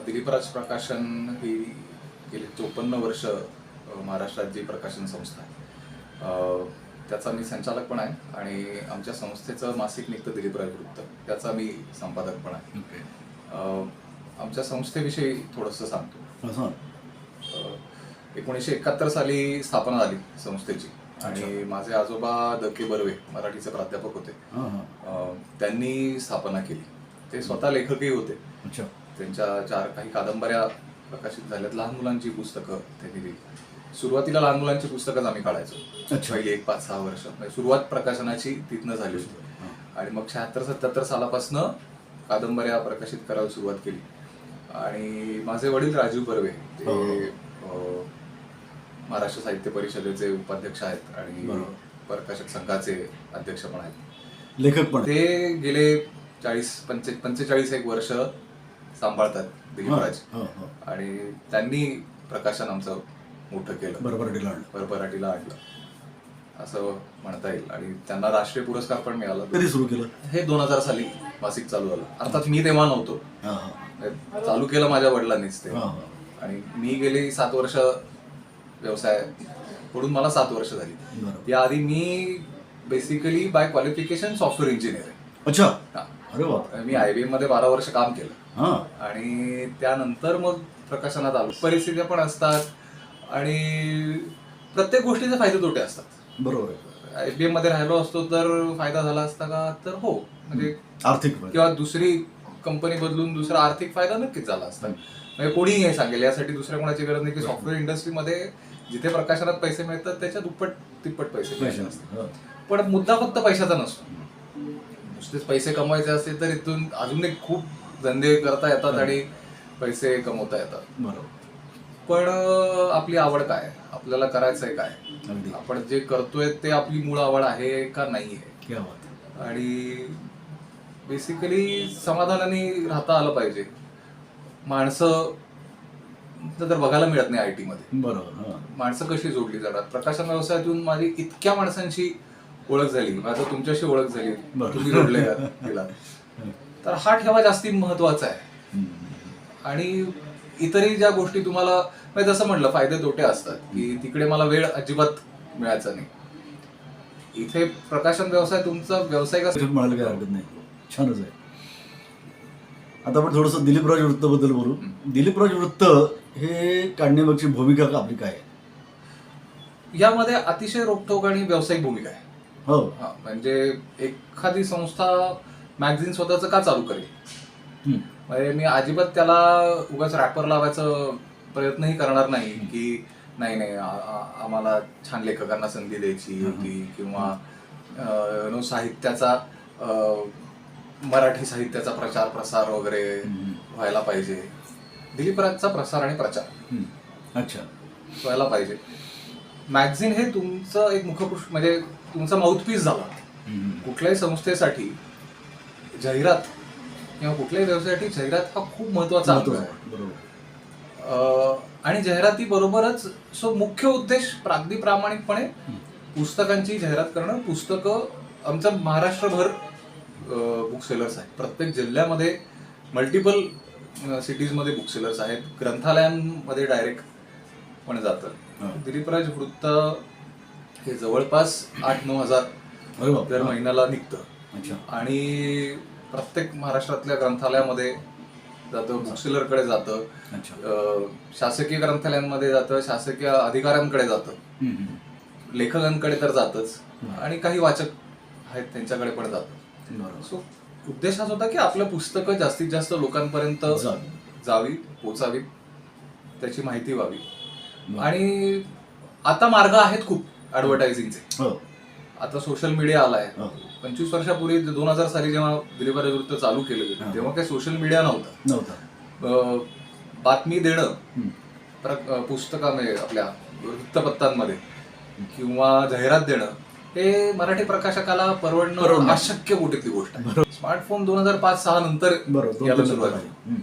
दिलीपराज प्रकाशन ही गेली चोपन्न वर्ष महाराष्ट्रात जी प्रकाशन संस्था आहे. त्याचा मी संचालक पण आहे आणि आमच्या संस्थेचं मासिक निघतं दिलीपराज वृत्त त्याचा मी संपादक पण आहे. आमच्या संस्थेविषयी थोडंसं सांगतो. एकोणीसशे एकाहत्तर साली स्थापना झाली संस्थेची. आणि. माझे आजोबा द के बर्वे मराठीचे प्राध्यापक होते. त्यांनी स्थापना केली. ते स्वतः लेखकही होते. अच्छा. त्यांच्या चार काही कादंबऱ्या प्रकाशित झाल्यात लहान मुलांची पुस्तकं त्यांनी लिहिली सुरुवातीला लहान मुलांची पुस्तकंच आम्ही काढायचो. पहिली एक पाच सहा वर्ष म्हणजे सुरुवात प्रकाशनाची तिथनं झाली होती. आणि मग शहात्तर सत्याहत्तर सालापासनं कादंबऱ्या प्रकाशित करायला सुरुवात केली आणि माझे वडील राजीव बर्वे ते हो. महाराष्ट्र साहित्य परिषदेचे उपाध्यक्ष आहेत आणि. प्रकाशक संघाचे अध्यक्ष पण आहेत लेखक पण. ते गेले चाळीस पंचे पंचेचाळीस एक वर्ष सांभाळतात दिलीपराज. आणि त्यांनी प्रकाशन आमचं मोठं केलं. बरोबर डिलांड भरभराटीला आणलं. असं म्हणता येईल. आणि त्यांना राष्ट्रीय पुरस्कार पण मिळाला. कधी सुरू केलं? हे दोन हजार साली मासिक चालू झालं. अर्थात मी तेव्हा नव्हतो. चालू केलं माझ्या वडिलांनीच ते आणि मी गेली सात वर्ष व्यवसाय पडून मला सात वर्ष झाली. बरोबर. या आधी मी basically by qualification software engineer आहे. अच्छा. मी आय बी एममध्ये बारा वर्ष काम केलं. आणि त्यानंतर मग प्रकाशनात आलो. परिस्थित्या पण असतात आणि प्रत्येक गोष्टीचे फायदे तोटे असतात. बरोबर. आय बी एममध्ये राहिलो असतो तर फायदा झाला असता का? तर हो. म्हणजे आर्थिक. किंवा दुसरी कंपनी बदलून दुसरा आर्थिक फायदा नक्कीच झाला असता. म्हणजे कोणीही हे सांगेल यासाठी दुसऱ्या कोणाची गरज नाही की सॉफ्टवेअर इंडस्ट्रीमध्ये जिथे प्रकाशनात पैसे मिळतात त्याच्या दुप्पट तिप्पट पैसे पैसे नसतात. हां. पण मुद्दा फक्त पैशाचा नसतो. नुसतेच पैसे कमवायचे असतील तर इथून अजून एक खूप धंदे करता येतात आणि पैसे कमवता येतात. बरोबर. पण आपली आवड काय? आपल्याला करायचंय काय? आपण जे करतोय ते आपली मूळ आवड आहे का नाही आहे क्या बात आणि बेसिकली समाधानाने राहता आलं पाहिजे. माणसं तर बघायला मिळत नाही आय टी मध्ये. बरोबर माणसं कशी जोडली जातात? प्रकाशन व्यवसायातून माझी इतक्या माणसांची ओळख झाली. माझं तुमच्याशी ओळख झाली. तुम्ही जोडले गेला तर हा ठेवा जास्ती महत्त्वाचा आहे. आणि इतरही ज्या गोष्टी तुम्हाला म्हणजे जसं म्हटलं फायदे तोटे असतात की तिकडे मला वेळ अजिबात मिळायचा नाही. इथे प्रकाशन व्यवसाय तुमचा व्यावसायिक त्याच्यात म्हणायला काही हरकत नाही. छानच आहे. आता आपण थोडंसं दिलीप राज वृत्तबद्दल बोलू. दिलीप राज वृत्त हे काढण्यामागची भूमिका का आपली काय यामध्ये अतिशय रोखोक आणि व्यावसायिक भूमिका आहे. हा, म्हणजे एखादी संस्था मॅगझिन स्वतःच का चालू करेल. म्हणजे मी अजिबात त्याला उगाच रॅपर लावायचं प्रयत्नही करणार नाही की नाही नाही आम्हाला छान लेखकांना संधी द्यायची होती किंवा साहित्याचा मराठी साहित्याचा प्रचार प्रसार वगैरे. व्हायला पाहिजे दिलीप राजचा प्रसार आणि प्रचार. अच्छा व्हायला पाहिजे मॅगझिन हे तुमचं एक मुखपृष्ठ म्हणजे तुमचा माउथपीस झाला. कुठल्याही संस्थेसाठी जाहिरात किंवा कुठल्याही व्यवसायासाठी जाहिरात हा खूप महत्त्वाचा आहे. बरोबर. आणि जाहिराती बरोबरच सो मुख्य उद्देश प्रागदी प्रामाणिकपणे पुस्तकांची जाहिरात करणं. पुस्तकं आमचं महाराष्ट्रभर बुक सेलर्स आहेत. प्रत्येक जिल्ह्यामध्ये मल्टिपल सिटीजमध्ये बुक सेलर्स आहेत. ग्रंथालयांमध्ये डायरेक्ट पण. जातं. दिलीपराज वृत्त हे जवळपास आठ नऊ हजार दर महिन्याला निघतं. अच्छा. आणि प्रत्येक महाराष्ट्रातल्या ग्रंथालयामध्ये जातं बुकसेलरकडे जातं शासकीय ग्रंथालयांमध्ये जातं शासकीय अधिकाऱ्यांकडे जातं. लेखकांकडे तर जातच. आणि काही वाचक आहेत त्यांच्याकडे पण जातं सो उद्देश हाच होता की आपलं पुस्तकं जास्तीत जास्त लोकांपर्यंत जावी. पोचावीत त्याची माहिती व्हावी. आणि आता मार्ग आहेत खूप ऍडव्हर्टायझिंगचे हो आता सोशल मीडिया आलाय हो. पंचवीस वर्षापूर्वी दोन हजार साली जेव्हा दिलीपराज वृत्त चालू केलं गेलं. तेव्हा काही सोशल मीडिया नव्हता नव्हता बातमी देणं पुस्तकामध्ये आपल्या वृत्तपत्रांमध्ये किंवा जाहिरात देणं हे मराठी प्रकाशकाला परवडणं. अशक्य कोटीतली गोष्ट आहे स्मार्टफोन दोन हजार पाच सहा नंतर याला सुरुवात झाली.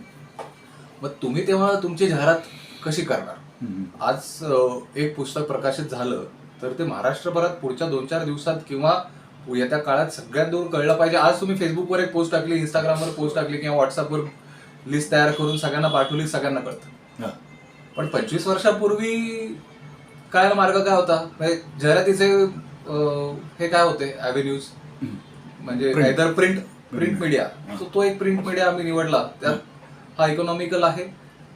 मग तुम्ही तेव्हा तुमची जाहिरात कशी करणार. आज एक पुस्तक प्रकाशित झालं तर ते महाराष्ट्रभरात पुढच्या दोन चार दिवसात किंवा येत्या काळात सगळ्यात दूर कळलं पाहिजे. आज तुम्ही फेसबुकवर एक पोस्ट टाकली इंस्टाग्रामवर पोस्ट टाकली किंवा व्हॉट्सअपवर लिस्ट तयार करून सगळ्यांना पाठवली सगळ्यांना कळतं. पण पंचवीस वर्षापूर्वी काय मार्ग काय होता? म्हणजे जाहिरातीचे हे काय होते? अव्हेन्यूज हम्म. म्हणजे. Either print print. मीडिया तो एक प्रिंट मीडिया आम्ही निवडला. त्यात हा इकॉनॉमिकल आहे.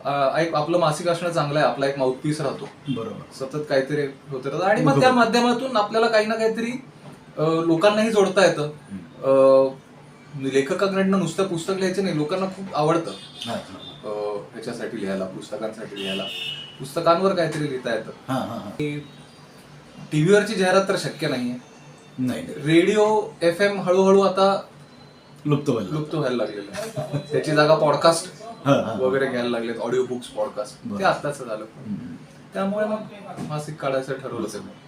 अं, एक आपलं मासिक असणं चांगलं आहे आपला एक माउथपीस राहतो. बरोबर. सतत काहीतरी होत राहतं. आणि मग त्या माध्यमातून आपल्याला काही ना काहीतरी अं, लोकांनाही जोडता येतं. अं, लेखकाकडनं नुसतं पुस्तक लिहायचं नाही लोकांना खूप आवडतं. हा, हा, अं, ह्याच्यासाठी लिहायला पुस्तकांसाठी लिहायला. पुस्तकांवर काहीतरी लिहिता येतं. हा, हा, हा. टीव्हीवरची जाहिरात तर शक्य नाहीये. नाही नाही. रेडिओ एफ एम हळूहळू आता लुप्त व्हायला लुप्त व्हायला लागलेलं आहे. त्याची जागा पॉडकास्ट. वगैरे घ्यायला लागलेत ऑडिओ बुक्स पॉडकास्ट ते बरं. आत्ताच झालं. त्यामुळे मग मासिक काढायचं ठरवलं सगळं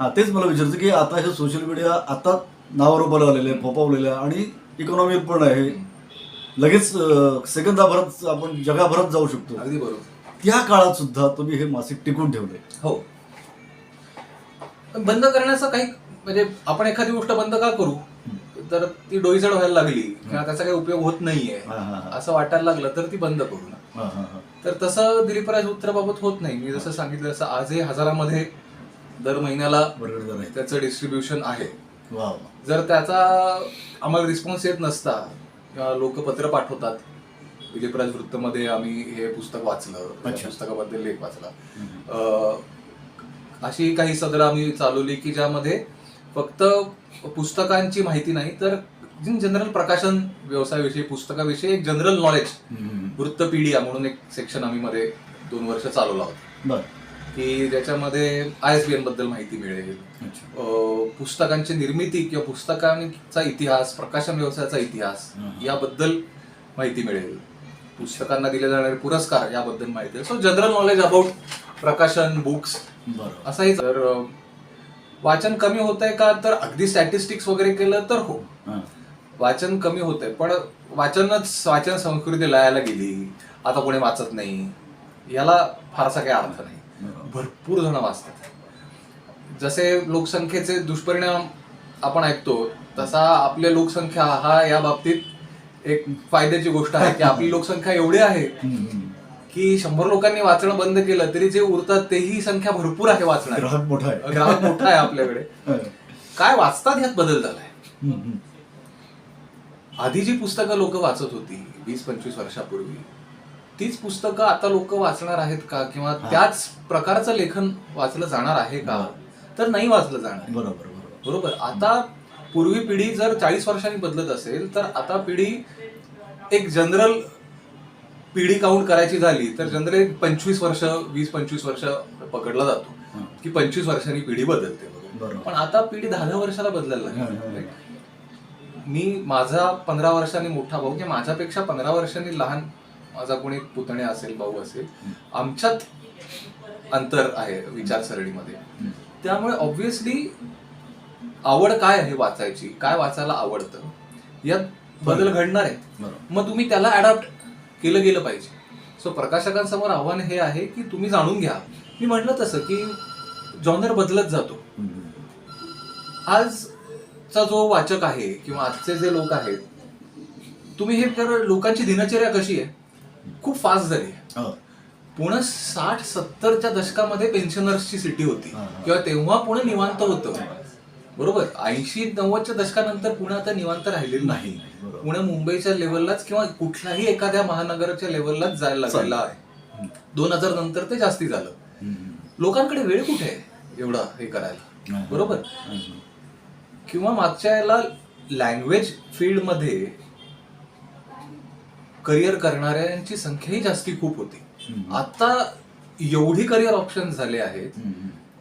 हा तेच मला विचारायचं की आता हे सोशल मीडिया आता नावारूपाला आलेले आहे फोपावलेलं आहे आणि इकॉनॉमिक पण आहे. लगेच सेकंदाभरात आपण जगाभरात जाऊ शकतो. अगदी बरोबर. त्या काळात सुद्धा तुम्ही हे मासिक टिकून ठेवले हो. बंद करण्याचं काही म्हणजे आपण एखादी गोष्ट बंद का करू? तर ती डोईजड व्हायला लागली किंवा त्याचा काही उपयोग होत नाहीये. असं वाटायला लागलं तर ती बंद करू ना. तर तसं दिलीपराज उत्तराबाबत होत नाही मी जसं सांगितलं तसं आजही हजारामध्ये दर महिन्याला. त्याचं डिस्ट्रीब्युशन आहे. जर त्याचा आम्हाला रिस्पॉन्स येत नसता किंवा लोक पत्र पाठवतात दिलीपराज वृत्तमध्ये आम्ही हे पुस्तक वाचलं. पुस्तकाबद्दल लेख वाचला अशी काही सदर आम्ही चालवली की ज्यामध्ये फक्त पुस्तकांची माहिती नाही तर जनरल प्रकाशन व्यवसायाविषयी पुस्तकाविषयी एक जनरल नॉलेज. वृत्तपीडिया म्हणून एक सेक्शन आम्ही मध्ये दोन वर्ष चालवला होता. बर. की ज्याच्यामध्ये आय एस बी एनबद्दल माहिती मिळेल. पुस्तकांची निर्मिती किंवा पुस्तकांचा इतिहास प्रकाशन व्यवसायाचा इतिहास. याबद्दल माहिती मिळेल. पुस्तकांना दिले जाणारे पुरस्कार याबद्दल माहिती सो जनरल नॉलेज अबाउट प्रकाशन बुक्स असाही तर वाचन कमी होत आहे का तर अगदी स्टॅटिस्टिक्स वगैरे केलं तर हो. वाचन कमी होत आहे पण वाचनच वाचन संस्कृती लयाला गेली आता कोणी वाचत नाही याला फारसा काही अर्थ नाही. भरपूर जण वाचतात जसे लोकसंख्येचे दुष्परिणाम आपण ऐकतो तसा आपली लोकसंख्या हा या बाबतीत एक फायद्याची गोष्ट आहे की आपली लोकसंख्या एवढी आहे. की शंभर लोकांनी वाचणं बंद केलं तरी जे उरतात तेही संख्या भरपूर आहे वाचणार ग्राहक मोठा आहे. ग्राहक मोठा आहे आपल्याकडे. हा. काय वाचतात ह्यात बदल झालाय. आधी जी पुस्तकं लोक वाचत होती वीस पंचवीस वर्षापूर्वी तीच पुस्तकं आता लोक वाचणार आहेत का? किंवा. त्याच प्रकारचं लेखन वाचलं जाणार आहे का? तर नाही वाचलं जाणार. बरोबर बरोबर. बरोबर? आता पूर्वी पिढी जर चाळीस वर्षांनी बदलत असेल तर आता पिढी एक जनरल पिढी काउंट करायची झाली तर जनरल पंचवीस वर्ष वीस पंचवीस वर्ष पकडला जातो. की पंचवीस वर्षांनी पिढी बदलते. पण आता पिढी दहा दहा वर्षाला बदलायला लागली. मी माझा पंधरा वर्षांनी मोठा भाऊ किंवा माझ्यापेक्षा पंधरा वर्षांनी लहान माझा कोणी पुतणे असेल भाऊ असेल आमच्यात अंतर आहे विचारसरणीमध्ये. त्यामुळे ऑब्व्हियसली आवड काय आहे वाचायची? काय वाचायला आवडतं? यात बदल घडणार आहे. मग तुम्ही त्याला अडॅप्ट केलं गेलं पाहिजे. सो प्रकाशकांसमोर आव्हान हे आहे की तुम्ही जाणून घ्या. मी म्हटलं तसं की जॉनर बदलत जातो. आजचा जो वाचक आहे किंवा आजचे जे लोक आहेत तुम्ही हे कर लोकांची दिनचर्या कशी आहे? खूप फास्ट झाली आहे. हो. पुणे साठ सत्तरच्या दशकामध्ये पेन्शनर्सची सिटी होती. किंवा तेव्हा पुणे निवांत होतं. बरोबर ऐंशी नव्वदच्या दशकानंतर पुणे आता निवांत राहिलेलं नाही. पुणे मुंबईच्या लेवललाच किंवा कुठल्याही एखाद्या महानगराच्या लेवललाच जायला लागलेलं आहे. दोन हजार नंतर ते जास्ती झालं. लोकांकडे वेळ कुठे आहे एवढा हे करायला. बरोबर. किंवा मागच्या याला लँग्वेज फील्डमध्ये करिअर करणाऱ्यांची संख्याही जास्ती खूप होती. आता एवढी करिअर ऑप्शन झाले आहेत.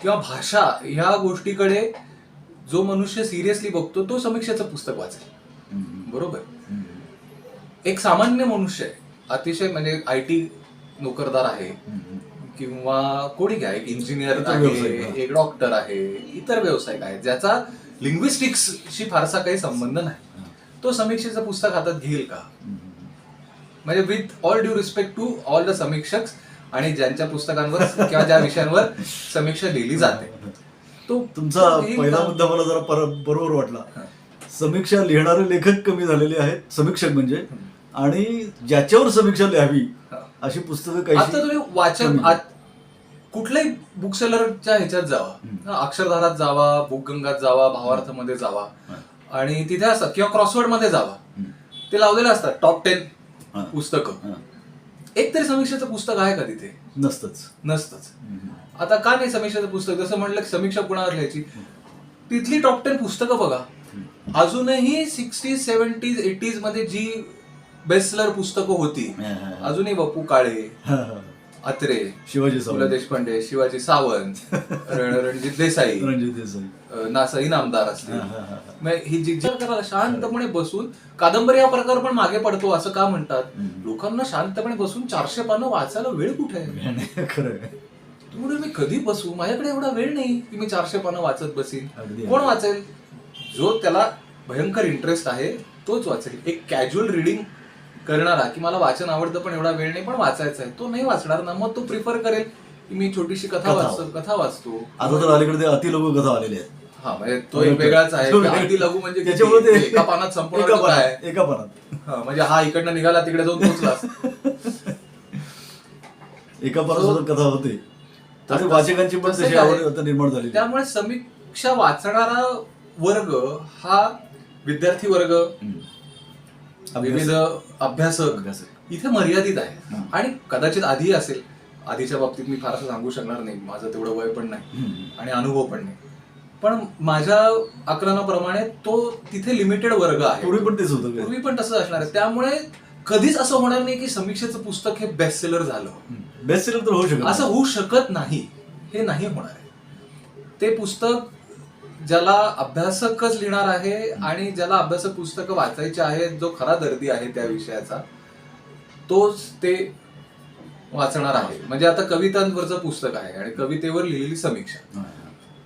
किंवा भाषा ह्या गोष्टीकडे जो मनुष्य सिरियसली बघतो तो समीक्षेचं पुस्तक वाचेल. बरोबर. एक सामान्य मनुष्य आहे अतिशय म्हणजे आय टी नोकरदार आहे. किंवा कोणी घ्या एक इंजिनियर आहे. एक डॉक्टर आहे इतर व्यावसायिक आहेत ज्याचा लिंग्विस्टिक्सशी फारसा काही संबंध नाही तो समीक्षेचं पुस्तक हातात घेईल का. म्हणजे with all due respect to all the समीक्षक आणि ज्यांच्या पुस्तकांवर किंवा ज्या विषयांवर समीक्षा लिहिली जाते तो तुमचा पहिला? मुद्दा मला जरा पर- बरोबर वाटला हा. समीक्षा लिहिणारे लेखक कमी झालेले आहेत समीक्षक म्हणजे आणि ज्याच्यावर समीक्षा लिहावी हा. अशी पुस्तकं आता काही तुम्ही वाचन. आत- कुठल्याही बुक सेलरच्या ह्याच्यात जावा अक्षरधारात जावा बुकगंगात जावा भावार्थमध्ये जावा आणि तिथे असतात किंवा क्रॉसवर्डमध्ये जावा ते लावलेले असतात टॉप टेन हा. पुस्तकं हा. एक तरी समीक्षेचं पुस्तक आहे का तिथे? नसतंच. नसतंच. आता का नाही समीक्षेचं पुस्तक? जसं म्हणलं की समीक्षा कुणावर लिहायची? तिथली टॉप टेन पुस्तकं बघा. अजूनही सिक्स्टीज सेव्हन्टीज एटीजमध्ये जी बेस्टलर पुस्तकं होती. अजूनही बापू काळे. अत्रे शिवाजी सावंत. देशपांडे शिवाजी सावंत रण- रणजित देसाई. रणजित देसाई. नासा इनामदार असतील. हा, जी शांतपणे बसून कादंबरी हा प्रकार पण मागे पडतो असं का म्हणतात. लोकांना शांतपणे बसून चारशे पानं वाचायला वेळ कुठे आहे? खरं. तुम्ही मी कधी बसू? माझ्याकडे एवढा वेळ नाही की मी चारशे पानं वाचत बसीन. कोण वाचेल? जो त्याला भयंकर इंटरेस्ट आहे तोच वाचेल. एक कॅज्युअल रिडिंग करणारा की मला वाचन आवडतं पण एवढा वेळ नाही पण वाचायचं आहे तो नाही वाचणार ना मग तो प्रिफर करेल की मी छोटीशी कथा. वाचतो कथा वाचतो. आता तर अलीकडे ते अतिलघु कथा आलेल्या आहेत. हा म्हणजे तो एक वेगळाच आहे. अगदी लघु म्हणजे? त्याच्यामुळे ते एका पानात संपूर्ण आहे एका पानात. हा, म्हणजे हा इकडनं निघाला तिकडे जाऊन पोहोचला. एका पानात कथा होते. वाचकांची पण तशी? आवड निर्माण झाली त्यामुळे समीक्षा वाचणारा वर्ग हा विद्यार्थी वर्ग विविध अभ्यासक. इथे मर्यादित आहे. आणि कदाचित आधी असेल. आधीच्या बाबतीत मी फारसं सांगू शकणार नाही. माझं तेवढं वय पण नाही. आणि अनुभव पण नाही. पण माझ्या आकलनाप्रमाणे तो तिथे लिमिटेड वर्ग आहे. पूर्वी पण तेच होतं. पूर्वी पण तसंच असणार आहे. त्यामुळे कधीच असं होणार नाही की समीक्षेचं पुस्तक हे बेस्ट सेलर झालं. बेस्ट सेलर तर होऊ शकत असं होऊ शकत नाही. हे नाही होणार आहे. ते पुस्तक ज्याला अभ्यासकच लिहिणार आहे आणि ज्याला अभ्यासक पुस्तकं वाचायची आहेत जो खरा दर्दी आहे त्या विषयाचा तोच ते वाचणार आहे. म्हणजे आता कवितांवरचं पुस्तक आहे आणि कवितेवर लिहिलेली समीक्षा.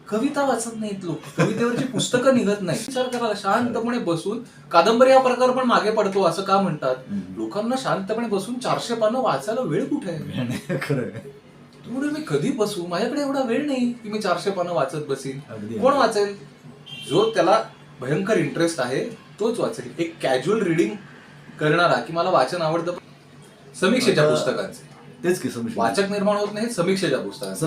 कविता वाचत नाहीत लोक. कवितेवरची पुस्तकं निघत नाही विचार करायला शांतपणे बसून. कादंबरी हा प्रकार पण मागे पडतो असं का म्हणतात. लोकांना शांतपणे बसून चारशे पानं वाचायला वेळ कुठे आहे. तुम्ही मी कधी बसू? माझ्याकडे एवढा वेळ नाही की मी चारशे पानं वाचत बसीन. कोण वाचेल? जो त्याला भयंकर इंटरेस्ट आहे तोच वाचेल. एक कॅज्युअल रिडिंग करणारा की मला वाचन आवडतं. समीक्षेच्या पुस्तकांचे. तेच की समीक्षा वाचक निर्माण होत नाही समीक्षेच्या पुस्तकांचे.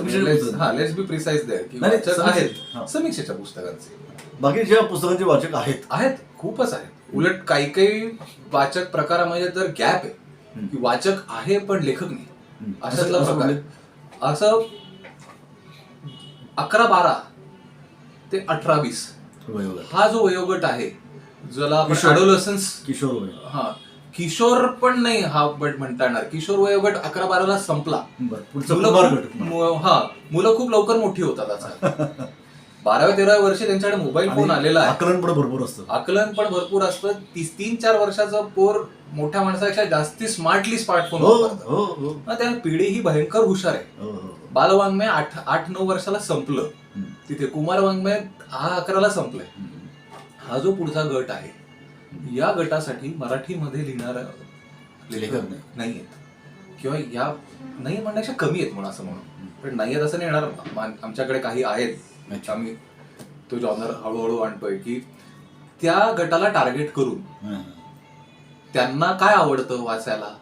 समीक्षेच्या पुस्तकांचे. बाकी ज्या पुस्तकांचे वाचक आहेत. आहेत खूपच आहेत. उलट काही काही वाचक प्रकारामध्ये तर गॅप आहे. की वाचक आहे पण लेखक नाही. अशातला प्रकार. असं अकरा बारा ते अठरा वीस. वयोगट. हा जो वयोगट आहे ज्याला आपण किशोर. हा किशोर पण नाही हा बट म्हणता येणार. किशोर वयोगट अकरा बाराला संपला. हा मुलं खूप लवकर मोठी होतात आता बाराव्या तेराव्या वर्षी त्यांच्याकडे मोबाईल फोन आलेला आहे. आकलन पण भरपूर असतं. आकलन पण भरपूर असतं. तीस तीन चार वर्षाचा पोर मोठ्या माणसापेक्षा जास्ती स्मार्टली स्मार्टफोन हो वापरतात. हो हो. त्या पिढी ही भयंकर हुशार आहे. बालवाङ्मय आठ आठ नऊ वर्षाला संपलं. तिथे कुमार वाङ्मय हा अकराला संपलंय. हा जो पुढचा गट आहे या गटासाठी मराठीमध्ये लिहिणारा लेखक नाही. आहेत किंवा या नाही म्हणण्यापेक्षा कमी आहेत म्हणून असं म्हणून. पण नाही आहेत असं नाही येणार. आमच्याकडे काही आहेत. अच्छा. आम्ही तो जॉनर हळूहळू आणतोय की त्या गटाला टार्गेट करून. त्यांना काय आवडतं वाचायला.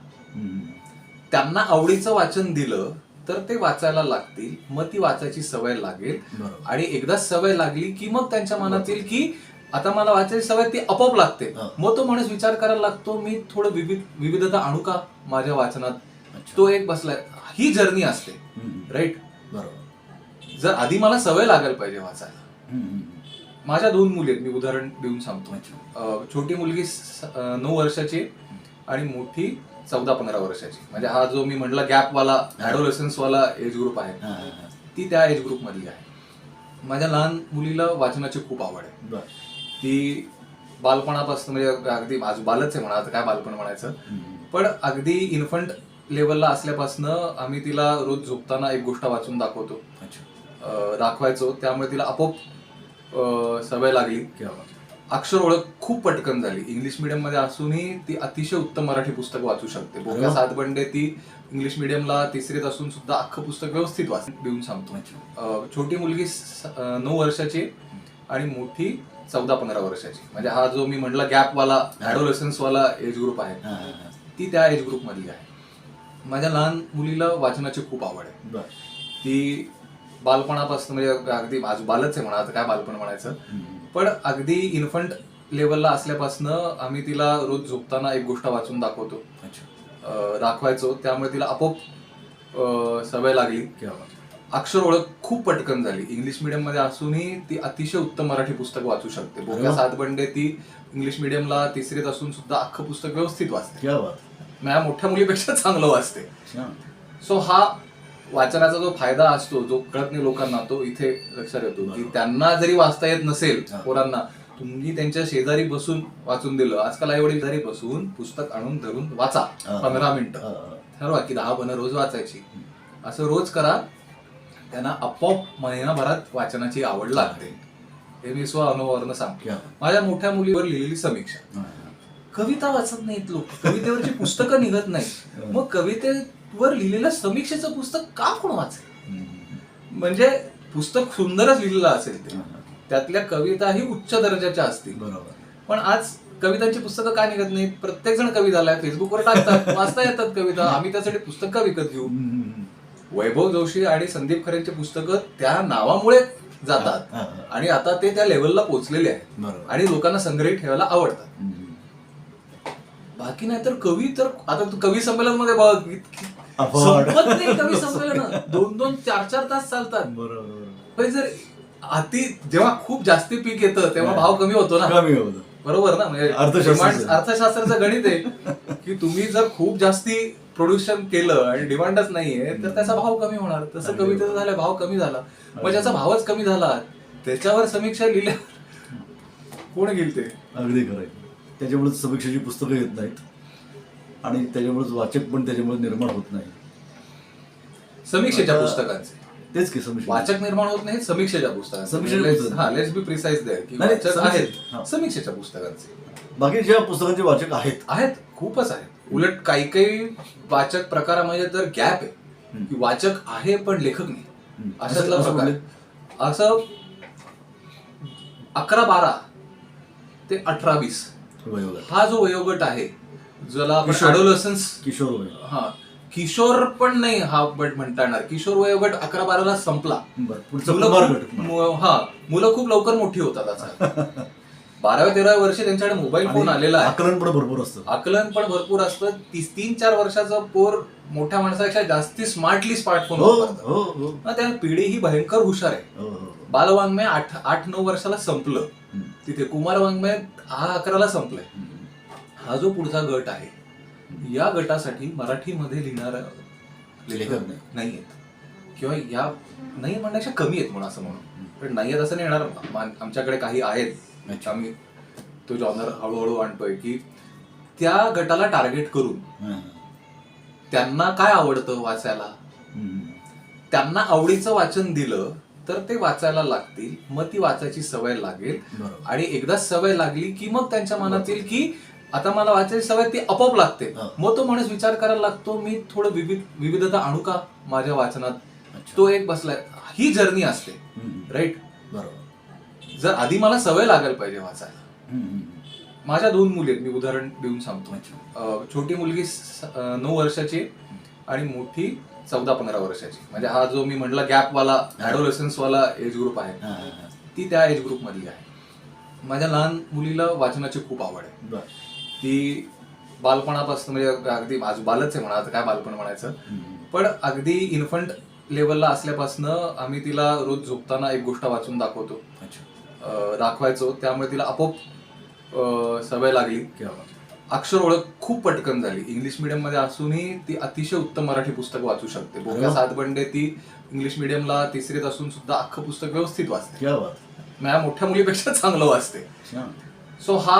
त्यांना आवडीचं वाचन दिलं तर ते वाचायला लागतील मग ती वाचायची सवय लागेल बरोबर आणि एकदा सवय लागली की मग त्यांच्या मनात येईल की आता मला वाचायची सवय ती आपोआप लागते हा. मग तो माणूस विचार करायला लागतो मी थोडं विविध विविधता आणू का माझ्या वाचनात अच्छा. तो एक बसलाय ही जर्नी असते हम्म. राईट बरोबर जर आधी मला सवय लागायला पाहिजे वाचायला. माझ्या दोन मुली आहेत मी उदाहरण देऊन सांगतो. छोटी मुलगी नऊ वर्षाची आणि मोठी चौदा पंधरा वर्षाची. म्हणजे हा जो मी म्हटला गॅपवाला वाला एज ग्रुप आहे. ती त्या एज ग्रुप मधली आहे. माझ्या लहान मुलीला वाचनाची खूप आवड आहे. ती बालपणापासून म्हणजे अगदी बालच आहे म्हणा काय बालपण म्हणायचं. पण अगदी इन्फंट लेवलला असल्यापासनं आम्ही तिला रोज झोपताना एक गोष्ट वाचून दाखवतो. दाखवायचो. त्यामुळे तिला आपोआप सवय लागली. अक्षर ओळख खूप पटकन झाली. इंग्लिश मिडियममध्ये असूनही ती अतिशय उत्तम मराठी पुस्तक वाचू शकते. वा. सातबंडे ती इंग्लिश मिडियमला तिसरीत असून सुद्धा अख्खं पुस्तक व्यवस्थित वाच देऊन सांगतो छोटी मुलगी नऊ वर्षाची आणि मोठी चौदा पंधरा वर्षाची. म्हणजे हा जो मी म्हटलं गॅपवाला वाला एज ग्रुप आहे. ती त्या एज ग्रुप मधली आहे. माझ्या लहान मुलीला वाचनाची खूप आवड आहे. ती बालपणापासून म्हणजे अगदी बालच आहे म्हणा आता काय बालपण म्हणायचं. पण अगदी इन्फंट लेवलला असल्यापासून आम्ही तिला रोज झोपताना एक गोष्ट वाचून दाखवतो. दाखवायचो. त्यामुळे तिला आपोआप सवय लागली. अक्षर ओळख खूप पटकन झाली. इंग्लिश मिडियममध्ये असूनही ती अतिशय उत्तम मराठी पुस्तक वाचू शकते. बोक्या वा. सातबंडे ती इंग्लिश मिडियमला तिसरीत असून सुद्धा अख्खं पुस्तक व्यवस्थित वाचते. माझ्या मोठ्या मुलीपेक्षा चांगलं वाचते. सो हा वाचनाचा जो फायदा असतो जो कळत नाही लोकांना तो इथे लक्षात येतो की. त्यांना जरी वाचता येत नसेल. पोरांना तुम्ही त्यांच्या शेजारी बसून वाचून दिलं आजकाल आई वडील शेजारी बसून पुस्तक आणून धरून वाचा. पंधरा मिनिटं. ठरवा की दहा पानं रोज वाचायची असं रोज करा त्यांना आपोआप महिनाभरात वाचनाची आवड लागते हे मी स्व अनुभवावरनं सांगतो. माझ्या मोठ्या मुलीवर लिहिलेली समीक्षा. कविता वाचत नाहीत लोक कवितेवरची पुस्तकं निघत नाही मग कवितेवर लिहिलेलं समीक्षेचं पुस्तक का कोण वाचेल. म्हणजे पुस्तक सुंदरच लिहिलेलं असेल ते. त्यातल्या कविताही उच्च दर्जाच्या असतील बरोबर पण आज कवितांची पुस्तकं का निघत नाहीत प्रत्येक जण कवी झालाय फेसबुकवर टाकतात वाचता येतात कविता आम्ही त्यासाठी पुस्तक का विकत घेऊ. वैभव जोशी आणि संदीप खरेंची पुस्तकं त्या नावामुळे जातात. आणि आता ते त्या लेवलला पोहोचलेले आहेत आणि लोकांना संग्रहित ठेवायला आवडतात. बाकी नाही तर कवी तर आता तू कवी संमेलनमध्ये बघ. संपत नाही कवी संमेलन दोन दोन चार चार तास चालतात. बरोबर. पण जर अति जेव्हा खूप जास्ती पीक येतं तेव्हा. भाव कमी होतो ना. कमी होतं. बरोबर ना? म्हणजे अर्थशास्त्राचं. demand- अर्थशास्त्राचं गणित आहे की तुम्ही जर खूप जास्ती प्रोड्युक्शन केलं आणि डिमांडच नाहीये तर त्याचा भाव कमी होणार. तसं कवितेचा. झाला भाव कमी झाला. मग ज्याचा भावच कमी झाला त्याच्यावर समीक्षा लिहिल्या कोण घेईल ते? अगदी खरं त्याच्यामुळे समीक्षेची पुस्तकं येत नाहीत. आणि त्याच्यामुळे वाचक पण त्याच्यामुळे निर्माण होत नाही. समीक्षेच्या पुस्तकांचे. तेच की समीक्षा वाचक निर्माण होत नाही समीक्षेच्या पुस्तकांचे. समीक्षेच्या. हा लेट्स बी प्रिसाइज आहेत. समीक्षेच्या पुस्तकांचे. बाकी ज्या पुस्तकांचे वाचक आहेत. आहेत खूपच आहेत. उलट काही काही वाचक प्रकारामध्ये तर गॅप आहे. की वाचक आहे पण लेखक नाही. अशातला प्रकार. म्हणजे? असं अकरा बारा ते अठरा वीस. वयोगट. हा जो वयोगट आहे ज्याला आपण किशोर. adolescence किशोर वय. हा. किशोर पण नाही हा बट म्हणता येणार. किशोर वयोगट अकरा बाराला संपला. बरं पुढचं मुलं कुमार खूप- गट म्हणा. मु- हा मुलं खूप लवकर मोठी होतात आता. बाराव्या तेराव्या वर्षी त्यांच्याकडे मोबाईल फोन आणि आलेला आहे. आकलन पण भरपूर असतं. आकलन पण भरपूर असतं. तीस तीन चार वर्षाचं पोर मोठ्या माणसापेक्षा जास्ती स्मार्टली स्मार्टफोन हो वापरतात. हो हो. मग त्या पिढी ही भयंकर हुशार आहे. हो, हो. बालवाङ्मय आठ आठ नऊ वर्षाला संपलं. हम्म. तिथे कुमार वाङ्मय हा अकराला संपलंय. हम्म. हा जो पुढचा गट आहे या गटासाठी मराठीमध्ये लिहिणारा लेखक नाही. आहेत किंवा या नाही म्हणण्यापेक्षा कमी आहेत म्हणून असं म्हणून. पण नाही आहेत असं नाही येणार. आमच्याकडे काही आहेत. आम्ही तो जॉनर हळूहळू आणतोय की त्या गटाला टार्गेट करून. त्यांना काय आवडतं वाचायला. त्यांना आवडीचं वाचन दिलं तर ते वाचायला लागतील. मग ती वाचायची सवय लागेल. आणि एकदा सवय लागली की मग त्यांच्या मनात येईल की आता मला वाचायची सवय ती आपोआप लागते हा. मग तो माणूस विचार करायला लागतो मी थोडं विविध विविधता आणू का माझ्या वाचनात अच्छा. तो एक बसलाय ही जर्नी असते हम्म. राईट बरोबर जर आधी मला सवय लागायला पाहिजे वाचायला हम्म, हम्म. माझ्या दोन मुली आहेत मी उदाहरण देऊन सांगतो अच्छा. अं, छोटी मुलगी स- अं, नऊ वर्षाची आहे आणि मोठी चौदा पंधरा वर्षाची म्हणजे हा जो मी म्हटलं गॅपवाला ऍडोलेसन्स वाला एज ग्रुप आहे हा, हा, हा. ती त्या एज ग्रुप मधली आहे माझ्या लहान मुलीला वाचनाची खूप आवड आहे बरं. ती बालपणापासून म्हणजे अगदी आज बालच आहे म्हणा आता काय बालपण म्हणायचं. पण अगदी इन्फंट लेवलला असल्यापासून आम्ही तिला रोज झोपताना एक गोष्ट वाचून दाखवतो. दाखवायचो. त्यामुळे तिला आपोआप सवय लागली. अक्षर ओळख खूप पटकन झाली. इंग्लिश मिडियममध्ये असूनही ती अतिशय उत्तम मराठी पुस्तक वाचू शकते. बोक्या वा. सातबंडे ती इंग्लिश मिडियमला तिसरीत असून सुद्धा अख्खं पुस्तक व्यवस्थित वाचते. माझ्या मोठ्या मुलीपेक्षा चांगलं वाचते. सो हा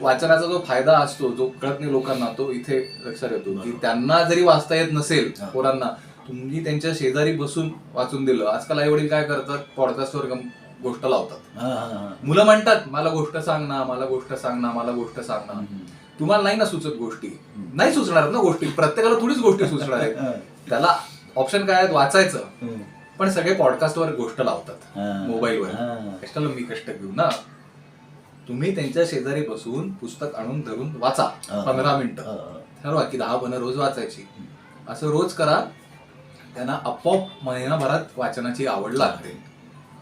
वाचनाचा जो फायदा असतो जो कळत नाही लोकांना तो इथे लक्षात येतो की. त्यांना जरी वाचता येत नसेल. पोरांना तुम्ही त्यांच्या शेजारी बसून वाचून दिलं आजकाल आई वडील काय करतात पॉडकास्टवर गोष्ट लावतात. मुलं म्हणतात मला गोष्ट सांग ना मला गोष्ट सांग ना मला गोष्ट सांग ना. तुम्हाला नाही ना सुचत गोष्टी नाही सुचणार ना गोष्टी प्रत्येकाला थोडीच गोष्टी सुचणार आहेत. त्याला ऑप्शन काय आहेत वाचायचं. पण सगळे पॉडकास्टवर गोष्ट लावतात. मोबाईलवर. कशाला मी कष्ट घेऊ ना तुम्ही त्यांच्या शेजारी बसून पुस्तक आणून धरून वाचा. पंधरा मिनिटं. ठरवा की दहा पानं रोज वाचायची. असं रोज करा. त्यांना आपोआप महिनाभरात वाचनाची आवड लागते.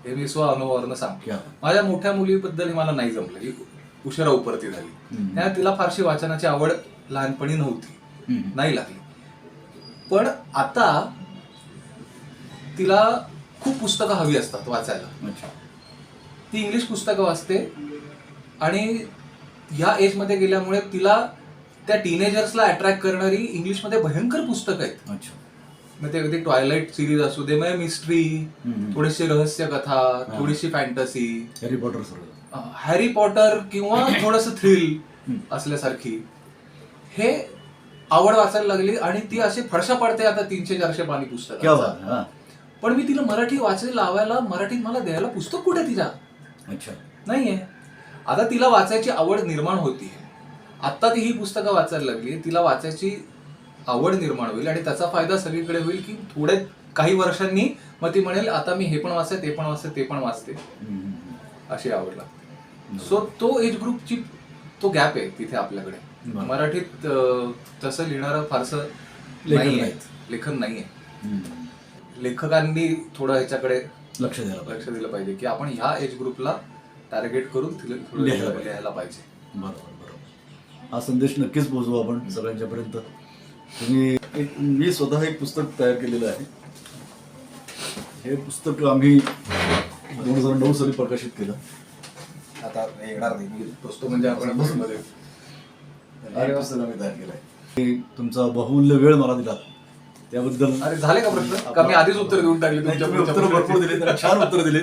हे मी स्व अनुभवावरनं सांगतो? माझ्या मोठ्या मुलीबद्दल मला नाही जमलं. ही उशिरा उपरती झाली. त्या तिला फारशी वाचनाची आवड लहानपणी नव्हती. नाही लागली. पण आता तिला खूप पुस्तकं हवी असतात वाचायला. ती इंग्लिश पुस्तकं वाचते. आणि या एजमध्ये गेल्यामुळे तिला त्या टीनेजर्सला अट्रॅक्ट करणारी इंग्लिशमध्ये भयंकर पुस्तकं आहेत. अच्छा. मग ते अगदी ट्वायलाइट सिरीज असू दे मग मिस्ट्री. थोडीशी रहस्य कथा थोडीशी fantasy Harry Potter Harry Potter किंवा थोडस थ्रिल. असल्यासारखी. हे आवड वाचायला लागली आणि ती अशी फडशा पडते आता तीनशे चारशे पाणी पुस्तक पण मी तिला मराठी वाचायला लावायला मराठीत मला द्यायला पुस्तक कुठे तिच्या अच्छा. नाहीये. आता तिला वाचायची आवड निर्माण होतीये आता ती ही पुस्तकं वाचायला लागली तिला वाचायची आवड निर्माण होईल आणि त्याचा फायदा सगळीकडे होईल की थोडे काही वर्षांनी मग ती म्हणेल आता मी हे पण वाचते ते पण वाचते ते पण वाचते अशी आवड लागते सो तो एज ग्रुपची तो गॅप आहे तिथे आपल्याकडे. मराठीत तसं लिहिणारं फारसं. नाहीत. लेखन नाहीये हम्म. लेखकांनी थोडं ह्याच्याकडे लक्ष द्यायला लक्ष दिलं पाहिजे की आपण ह्या एज ग्रुपला टार्गेट करून तिला थोडं लिहायला पाहिजे. लिहायला पाहिजे. बरोबर बरोबर. हा संदेश नक्कीच पोहोचवू आपण सगळ्यांच्यापर्यंत. तुम्ही एक मी स्वतः एक पुस्तक तयार केलेलं आहे. हे पुस्तक आम्ही दोन हजार नऊ साली प्रकाशित केलं. आता येणार नाही मी पुस्तक म्हणजे आपण मध्ये हे पुस्तक आम्ही तयार केलं आहे तुमचा बहुमूल्य वेळ मला दिला. त्याबद्दल अरे झाले का प्रश्न? का मी आधीच उत्तर देऊन टाकले नाही, तुमच्या तुम्ही उत्तर पुढच्या भरपूर दिले छान उत्तर दिले.